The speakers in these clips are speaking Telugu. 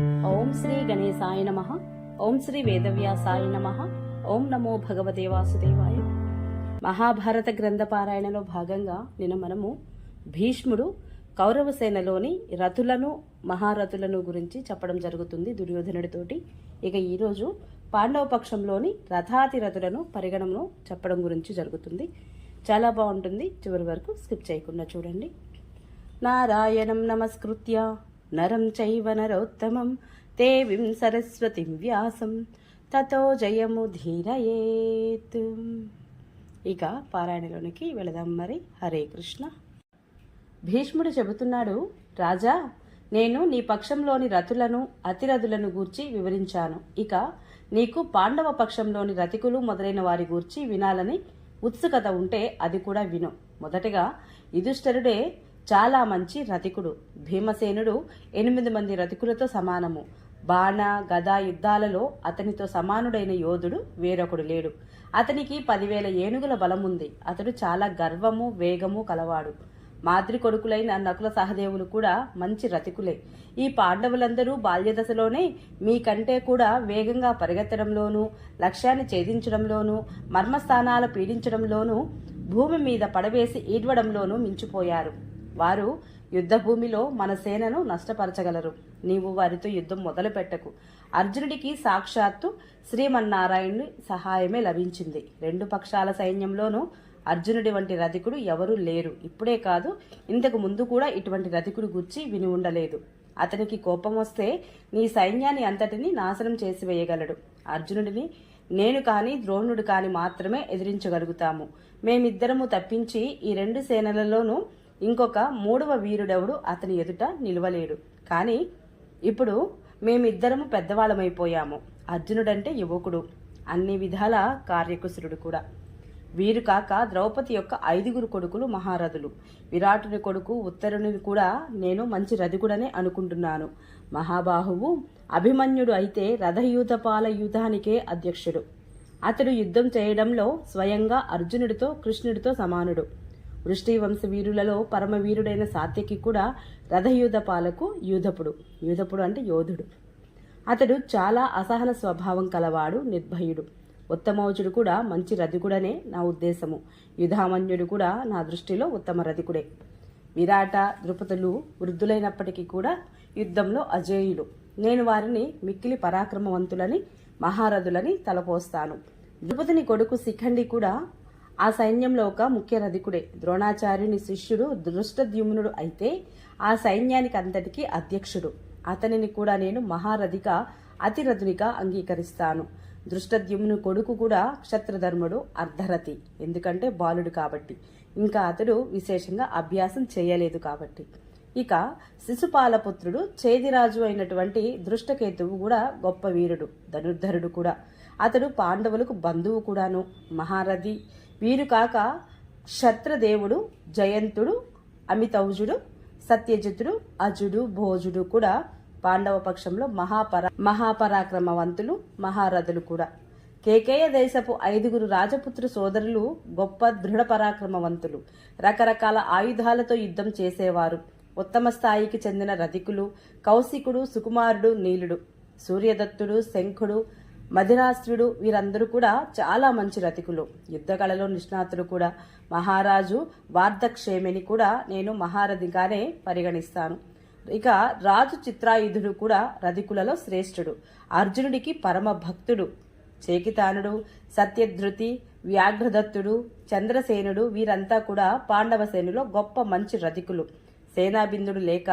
ఓం శ్రీ గణేశాయ నమ. ఓం శ్రీ వేదవ్యాసాయ నమ. ఓం నమో భగవతే వాసుదేవాయ. మహాభారత గ్రంథ పారాయణలో భాగంగా నిన్న మనము భీష్ముడు కౌరవ సేనలోని రథులను మహారథులను గురించి చెప్పడం జరుగుతుంది దుర్యోధనుడితోటి. ఇక ఈరోజు పాండవ పక్షంలోని రథాతిరథులను పరిగణనలో చెప్పడం గురించి జరుగుతుంది. చాలా బాగుంటుంది. చివరి వరకు స్కిప్ చేయకుండా చూడండి. నారాయణం నమస్కృత్య. నరం చైవ నరోత్తమం దేవీం సరస్వతిం వ్యాసం తతో జయము ధీరయేత్ ఇక పారాయణలోనికి వెళదాం మరి. హరే కృష్ణ. భీష్ముడు చెబుతున్నాడు రాజా నేను నీ పక్షంలోని రతులను అతిరథులను గూర్చి వివరించాను. ఇక నీకు పాండవ పక్షంలోని రతికులు మొదలైన వారి గూర్చి వినాలని ఉత్సుకత ఉంటే అది కూడా విను. మొదటగా యుధిష్ఠరుడే చాలా మంచి రతికుడు భీమసేనుడు ఎనిమిది మంది రతికులతో సమానము. బాణ గద యుద్ధాలలో అతనితో సమానుడైన యోధుడు వేరొకడు లేడు. అతనికి పదివేల ఏనుగుల బలముంది. అతడు చాలా గర్వము వేగము కలవాడు. మాద్రి కొడుకులైన నకుల సహదేవులు కూడా మంచి రతికులే ఈ పాండవులందరూ బాల్యదశలోనే మీకంటే కూడా వేగంగా పరిగెత్తడంలోనూ లక్ష్యాన్ని ఛేదించడంలోనూ మర్మస్థానాలు పీడించడంలోనూ భూమి మీద పడవేసి ఈడ్వడంలోనూ మించిపోయారు. వారు యుద్ధభూమిలో మన సేనను నష్టపరచగలరు. నీవు వారితో యుద్ధం మొదలు పెట్టకు అర్జునుడికి సాక్షాత్తు శ్రీమన్నారాయణుని సహాయమే లభించింది. రెండు పక్షాల సైన్యంలోనూ అర్జునుడి వంటి రథికుడు ఎవరూ లేరు. ఇప్పుడే కాదు ఇంతకు ముందు కూడా ఇటువంటి రథికుడు గుర్చి విని ఉండలేదు. అతనికి కోపం వస్తే నీ సైన్యాన్ని అంతటిని నాశనం చేసివేయగలడు. అర్జునుడిని నేను కాని ద్రోణుడు కాని మాత్రమే ఎదిరించగలుగుతాము. మేమిద్దరము తప్పించి ఈ రెండు సేనలలోనూ ఇంకొక మూడవ వీరుడెవడు అతని ఎదుట నిలవలేడు. కానీ ఇప్పుడు మేమిద్దరము పెద్దవాళ్ళమైపోయాము. అర్జునుడంటే యువకుడు. అన్ని విధాల కార్యకుశురుడు కూడా. వీరు కాక ద్రౌపది యొక్క ఐదుగురు కొడుకులు మహారథులు. విరాటుని కొడుకు ఉత్తరుని కూడా నేను మంచి రథికుడనే అనుకుంటున్నాను. మహాబాహువు అభిమన్యుడు అయితే రథయూతపాల యూధానికే అధ్యక్షుడు. అతడు యుద్ధం చేయడంలో స్వయంగా అర్జునుడితో కృష్ణుడితో సమానుడు. వృష్టి వంశ వీరులలో పరమవీరుడైన సాత్యకి కూడా రథయూధ పాలకు యూధపుడు. యూధపుడు అంటే యోధుడు. అతడు చాలా అసహన స్వభావం కలవాడు నిర్భయుడు. ఉత్తమోజుడు కూడా మంచి రథికుడనే నా ఉద్దేశము. యుధామన్యుడు కూడా నా దృష్టిలో ఉత్తమ రథికుడే. విరాట ద్రుపదులు వృద్ధులైనప్పటికీ కూడా యుద్ధంలో అజేయులు. నేను వారిని మిక్కిలి పరాక్రమవంతులని మహారథులని తలపోస్తాను. ద్రుపదుని కొడుకు శిఖండి కూడా ఆ సైన్యంలో ఒక ముఖ్య రధికుడే ద్రోణాచార్యుని శిష్యుడు దృష్టద్యుమ్నుడు అయితే ఆ సైన్యానికి అంతటికీ అధ్యక్షుడు. అతనిని కూడా నేను మహారథిగా అతిరథునిగా అంగీకరిస్తాను. దృష్టద్యుమ్ను కొడుకు కూడా క్షత్రధర్ముడు అర్ధరథి. ఎందుకంటే బాలుడు కాబట్టి. ఇంకా అతడు విశేషంగా అభ్యాసం చేయలేదు కాబట్టి. ఇక శిశుపాలపుత్రుడు చేదిరాజు అయినటువంటి దృష్టకేతువు కూడా గొప్ప వీరుడు ధనుర్ధరుడు కూడా. అతడు పాండవులకు బంధువు కూడాను మహారథి. వీరు కాక క్షత్రదేవుడు జయంతుడు అమితౌజుడు సత్యజితుడు అజుడు భోజుడు కూడా పాండవ పక్షంలో మహాపరా మహాపరాక్రమవంతులు మహారథులు కూడా. కేకేయ దేశపు ఐదుగురు రాజపుత్ర సోదరులు గొప్ప దృఢ పరాక్రమవంతులు రకరకాల ఆయుధాలతో యుద్ధం చేసేవారు. ఉత్తమ స్థాయికి చెందిన రథికులు కౌశికుడు సుకుమారుడు నీలుడు. సూర్యదత్తుడు శంఖుడు మధిరాశ్రుడు వీరందరూ కూడా చాలా మంచి రతికులు. యుద్ధకళలో నిష్ణాతులు కూడా మహారాజు వార్ధక్షేమిని కూడా నేను మహారథిగానే పరిగణిస్తాను. ఇక రాజు చిత్రాయుధుడు కూడా రధికులలో శ్రేష్ఠుడు. అర్జునుడికి పరమ భక్తుడు చేకితానుడు సత్యధృతి వ్యాఘ్రదత్తుడు చంద్రసేనుడు వీరంతా కూడా పాండవ సేనులో గొప్ప మంచి రధికులు సేనాబిందుడు లేక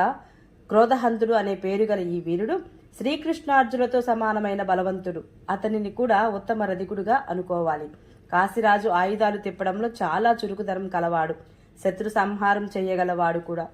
క్రోధహంతుడు అనే పేరు గల ఈ వీరుడు శ్రీకృష్ణార్జులతో సమానమైన బలవంతుడు. అతనిని కూడా ఉత్తమ రధికుడుగా అనుకోవాలి. కాశీరాజు ఆయుధాలు తిప్పడంలో చాలా చురుకుదనం కలవాడు. శత్రు సంహారం చేయగలవాడు కూడా.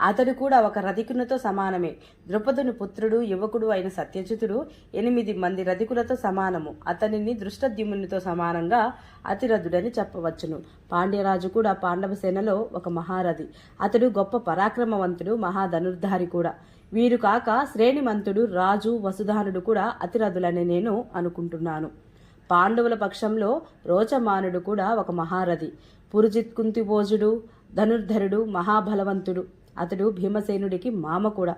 అతడు కూడా ఒక రధికునితో సమానమే. ద్రుపదుని పుత్రుడు యువకుడు అయిన సత్యజితుడు ఎనిమిది మంది రధికులతో సమానము. అతనిని దృష్టద్యుమునితో సమానంగా అతిరథుడని చెప్పవచ్చును. పాండ్యరాజు కూడా పాండవ సేనలో ఒక మహారథి. అతడు గొప్ప పరాక్రమవంతుడు మహాధనుర్ధారి కూడా. వీరు కాక శ్రేణిమంతుడు రాజు వసుధానుడు కూడా అతిరథులని నేను అనుకుంటున్నాను. పాండవుల పక్షంలో రోచమానుడు కూడా ఒక మహారథి. పురుజిత్ కుంతిభోజుడు ధనుర్ధరుడు మహాబలవంతుడు. అతడు భీమసేనుడికి మామ కూడా.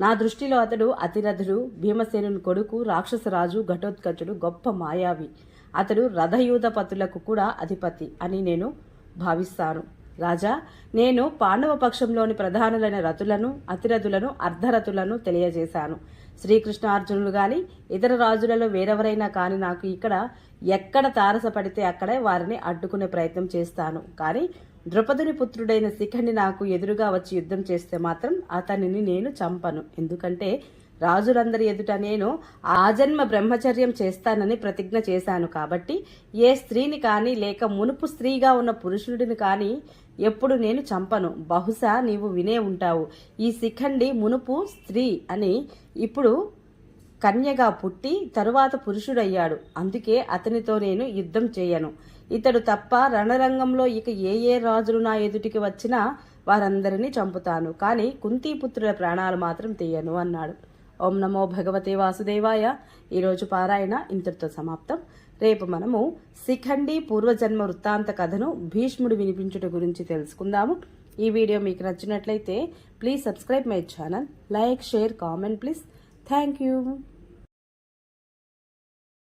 నా దృష్టిలో అతడు అతిరథుడు భీమసేనుని కొడుకు రాక్షసరాజు ఘటోత్కచుడు గొప్ప మాయావి. అతడు రథయూధపతులకు కూడా అధిపతి అని నేను భావిస్తాను. రాజా నేను పాండవ పక్షంలోని ప్రధానులైన రథులను అతిరథులను అర్ధరథులను తెలియజేశాను. శ్రీకృష్ణార్జునులు గాని ఇతర రాజులలో వేరెవరైనా కాని నాకు ఇక్కడ ఎక్కడ తారసపడితే అక్కడే వారిని అడ్డుకునే ప్రయత్నం చేస్తాను. కానీ ద్రుపదుని పుత్రుడైన శిఖండి నాకు ఎదురుగా వచ్చి యుద్ధం చేస్తే మాత్రం అతనిని నేను చంపను. ఎందుకంటే రాజులందరి ఎదుట నేను ఆజన్మ బ్రహ్మచర్యం చేస్తానని ప్రతిజ్ఞ చేశాను. కాబట్టి ఏ స్త్రీని కానీ లేక మునుపు స్త్రీగా ఉన్న పురుషుడిని కానీ ఎప్పుడు నేను చంపను. బహుశా నీవు వినే ఉంటావు. ఈ శిఖండి మునుపు స్త్రీ అని ఇప్పుడు కన్యగా పుట్టి తరువాత పురుషుడయ్యాడు. అందుకే అతనితో నేను యుద్ధం చేయను. ఇతడు తప్ప రణరంగంలో ఇక ఏ ఏ రాజులు నా ఎదుటికి వచ్చినా వారందరినీ చంపుతాను. కానీ కుంతీపుత్రుల ప్రాణాలు మాత్రం తీయను అన్నాడు. ఓం నమో భగవతే వాసుదేవాయ. ఈరోజు పారాయణ ఇంతటితో సమాప్తం. రేపు మనము శిఖండి పూర్వజన్మ వృత్తాంత కథను భీష్ముడు వినిపించుట గురించి తెలుసుకుందాము. ఈ వీడియో మీకు నచ్చినట్లయితే please subscribe my channel like share comment please. Thank you.